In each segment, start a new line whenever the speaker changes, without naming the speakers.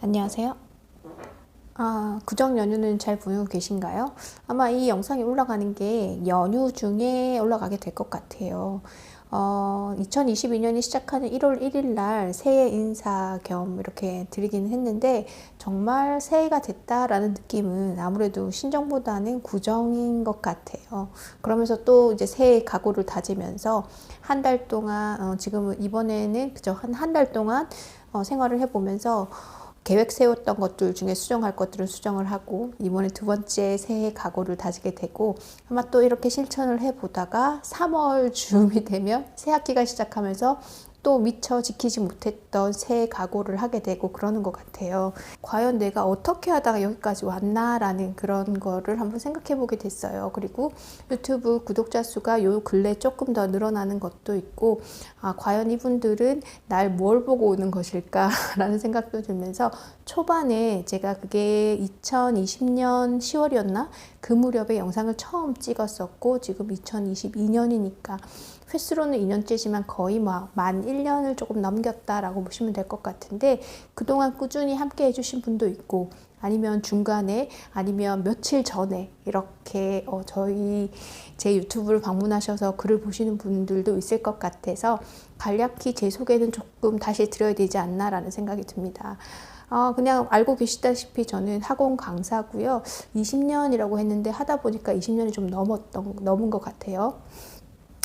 안녕하세요. 아, 구정 연휴는 잘 보내고 계신가요? 아마 이 영상이 올라가는 게 연휴 중에 올라가게 될 것 같아요. 어, 2022년이 시작하는 1월 1일 날 새해 인사 겸 이렇게 드리기는 했는데 정말 새해가 됐다라는 느낌은 아무래도 신정보다는 구정인 것 같아요. 그러면서 또 이제 새해 각오를 다지면서 한 달 동안 어, 지금은 이번에는 그저 한 한 달 동안 어, 생활을 해보면서 계획 세웠던 것들 중에 수정할 것들은 수정을 하고 이번에 두 번째 새해 각오를 다지게 되고 아마 또 이렇게 실천을 해보다가 3월 즈음이 되면 새 학기가 시작하면서 또 미처 지키지 못했던 새해 각오를 하게 되고 그러는 것 같아요. 과연 내가 어떻게 하다가 여기까지 왔나라는 그런 거를 한번 생각해 보게 됐어요. 그리고 유튜브 구독자 수가 요 근래 조금 더 늘어나는 것도 있고, 아, 과연 이분들은 날 뭘 보고 오는 것일까라는 생각도 들면서 초반에 제가 그게 2020년 10월이었나? 그 무렵에 영상을 처음 찍었었고, 지금 2022년이니까 횟수로는 2년째지만 거의 뭐만 1년을 조금 넘겼다라고 보시면 될 것 같은데 그동안 꾸준히 함께 해주신 분도 있고 아니면 중간에 아니면 며칠 전에 이렇게 어 저희 제 유튜브를 방문하셔서 글을 보시는 분들도 있을 것 같아서 간략히 제 소개는 조금 다시 드려야 되지 않나라는 생각이 듭니다. 어, 그냥 알고 계시다시피 저는 학원 강사고요. 20년이라고 했는데 하다 보니까 20년이 좀 넘었던 넘은 것 같아요.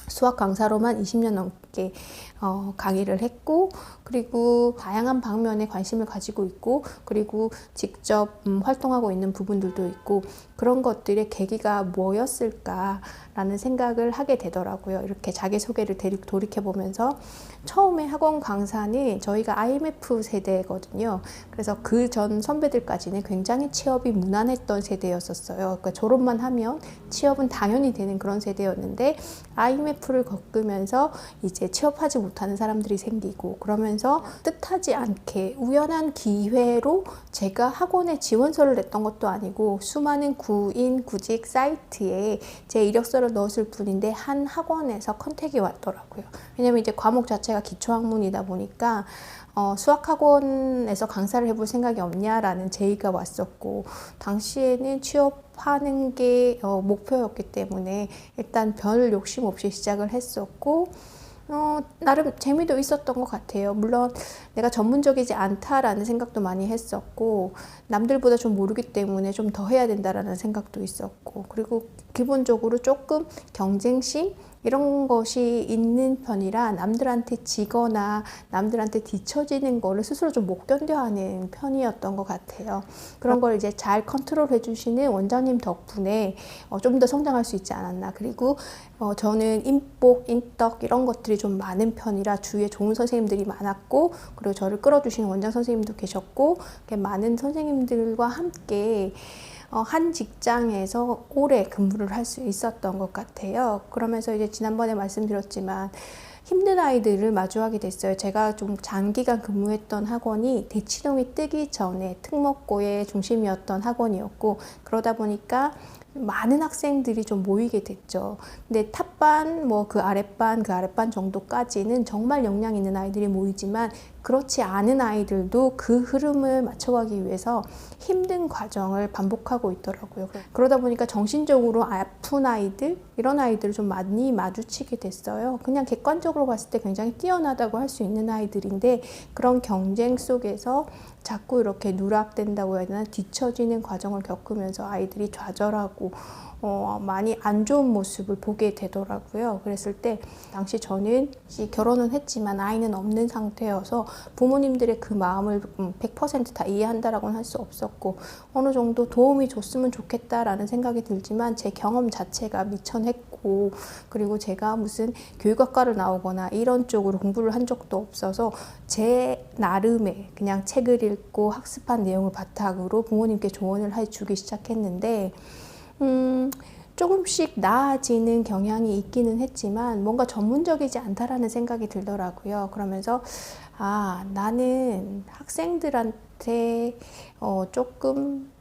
수학 강사로만 20년 넘 게 어, 강의를 했고 그리고 다양한 방면에 관심을 가지고 있고 그리고 직접 음, 활동하고 있는 부분들도 있고 그런 것들의 계기가 뭐였을까라는 생각을 하게 되더라고요. 이렇게 자기소개를 돌이켜 보면서 처음에 학원 강사는 저희가 IMF 세대거든요. 그래서 그 전 선배들까지는 굉장히 취업이 무난했던 세대였었어요. 그러니까 졸업만 하면 취업은 당연히 되는 그런 세대였는데 IMF를 겪으면서 이제 취업하지 못하는 사람들이 생기고 그러면서 뜻하지 않게 우연한 기회로 제가 학원에 지원서를 냈던 것도 아니고 수많은 구인 구직 사이트에 제 이력서를 넣었을 뿐인데 한 학원에서 컨택이 왔더라고요. 왜냐면 이제 과목 자체가 기초학문이다 보니까 어, 수학학원에서 강사를 해볼 생각이 없냐라는 제의가 왔었고 당시에는 취업하는 게 어, 목표였기 때문에 일단 별 욕심 없이 시작을 했었고 어, 나름 재미도 있었던 것 같아요. 물론 내가 전문적이지 않다라는 생각도 많이 했었고, 남들보다 좀 모르기 때문에 좀 더 해야 된다라는 생각도 있었고, 그리고 기본적으로 조금 경쟁심? 이런 것이 있는 편이라 남들한테 지거나 남들한테 뒤처지는 거를 스스로 좀 못 견뎌하는 편이었던 것 같아요. 그런 걸 이제 잘 컨트롤 해주시는 원장님 덕분에 어, 좀 더 성장할 수 있지 않았나. 그리고 어, 저는 인복, 인덕 이런 것들이 좀 많은 편이라 주위에 좋은 선생님들이 많았고 그리고 저를 끌어주시는 원장 선생님도 계셨고 많은 선생님들과 함께 어, 한 직장에서 오래 근무를 할 수 있었던 것 같아요. 그러면서 이제 지난번에 말씀드렸지만 힘든 아이들을 마주하게 됐어요. 제가 좀 장기간 근무했던 학원이 대치동이 뜨기 전에 특목고의 중심이었던 학원이었고 그러다 보니까 많은 학생들이 좀 모이게 됐죠. 근데 탑반, 뭐 그 아랫반, 그 아랫반 정도까지는 정말 역량 있는 아이들이 모이지만 그렇지 않은 아이들도 그 흐름을 맞춰가기 위해서 힘든 과정을 반복하고 있더라고요. 그러다 보니까 정신적으로 아픈 아이들, 이런 아이들을 좀 많이 마주치게 됐어요. 그냥 객관적으로 봤을 때 굉장히 뛰어나다고 할 수 있는 아이들인데 그런 경쟁 속에서 자꾸 이렇게 누락된다고 해야 되나 뒤처지는 과정을 겪으면서 아이들이 좌절하고 어, 많이 안 좋은 모습을 보게 되더라고요. 그랬을 때 당시 저는 결혼은 했지만 아이는 없는 상태여서 부모님들의 그 마음을 100%다 음, 이해한다라고는 할 수 없었고 어느 정도 도움이 줬으면 좋겠다라는 생각이 들지만 제 경험 자체가 미천했고 그리고 제가 무슨 교육학과를 나오거나 이런 쪽으로 공부를 한 적도 없어서 제 나름의 그냥 책을 읽고 학습한 내용을 바탕으로 부모님께 조언을 해주기 시작했는데 음, 조금씩 나아지는 경향이 있기는 했지만 뭔가 전문적이지 않다라는 생각이 들더라고요. 그러면서 아, 나는 학생들한테 어, 조금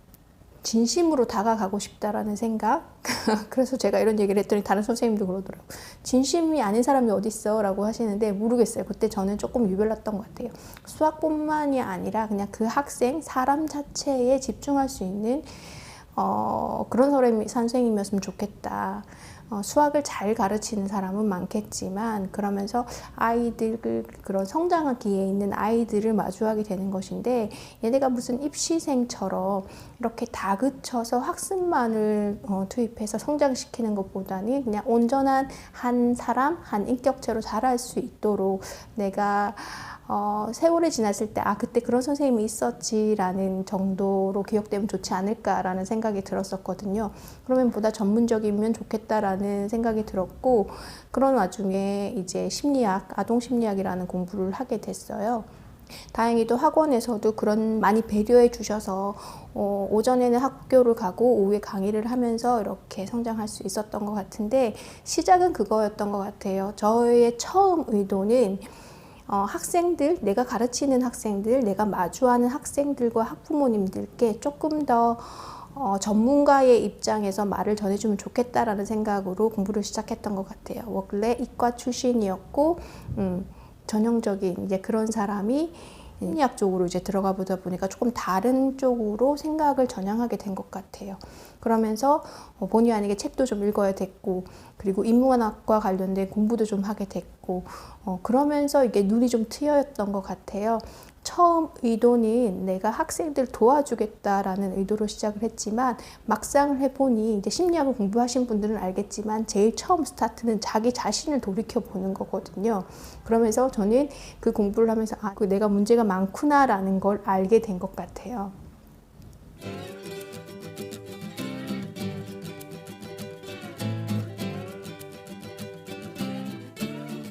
진심으로 다가가고 싶다라는 생각. 그래서 제가 이런 얘기를 했더니 다른 선생님도 그러더라고요. 진심이 아닌 사람이 어딨어? 라고 하시는데 모르겠어요. 그때 저는 조금 유별났던 것 같아요. 수학뿐만이 아니라 그냥 그 학생, 사람 자체에 집중할 수 있는 어, 그런 사람이 선생님이었으면 좋겠다. 어, 수학을 잘 가르치는 사람은 많겠지만 그러면서 아이들 그런 성장하기에 있는 아이들을 마주하게 되는 것인데 얘네가 무슨 입시생처럼 이렇게 다그쳐서 학습만을 어, 투입해서 성장시키는 것보다는 그냥 온전한 한 사람 한 인격체로 자랄 수 있도록 내가 어, 세월이 지났을 때, 아, 그때 그런 선생님이 있었지라는 정도로 기억되면 좋지 않을까라는 생각이 들었었거든요. 그러면 보다 전문적이면 좋겠다라는 생각이 들었고, 그런 와중에 이제 심리학, 아동 심리학이라는 공부를 하게 됐어요. 다행히도 학원에서도 그런 많이 배려해 주셔서 어, 오전에는 학교를 가고 오후에 강의를 하면서 이렇게 성장할 수 있었던 것 같은데 시작은 그거였던 것 같아요. 저의 처음 의도는 어, 학생들, 내가 가르치는 학생들, 내가 마주하는 학생들과 학부모님들께 조금 더 어, 전문가의 입장에서 말을 전해주면 좋겠다라는 생각으로 공부를 시작했던 것 같아요. 원래 이과 출신이었고, 음, 전형적인 이제 그런 사람이 심리학 쪽으로 이제 들어가 보다 보니까 조금 다른 쪽으로 생각을 전향하게 된 것 같아요. 그러면서 어, 본의 아니게 책도 좀 읽어야 됐고, 그리고 인문학과 관련된 공부도 좀 하게 됐고, 어, 그러면서 이게 눈이 좀 트였던 것 같아요. 처음 의도는 내가 학생들 도와주겠다라는 의도로 시작을 했지만 막상을 해보니 이제 심리학을 공부하신 분들은 알겠지만 제일 처음 스타트는 자기 자신을 돌이켜 보는 거거든요. 그러면서 저는 그 공부를 하면서 아, 그 내가 문제가 많구나라는 걸 알게 된 것 같아요.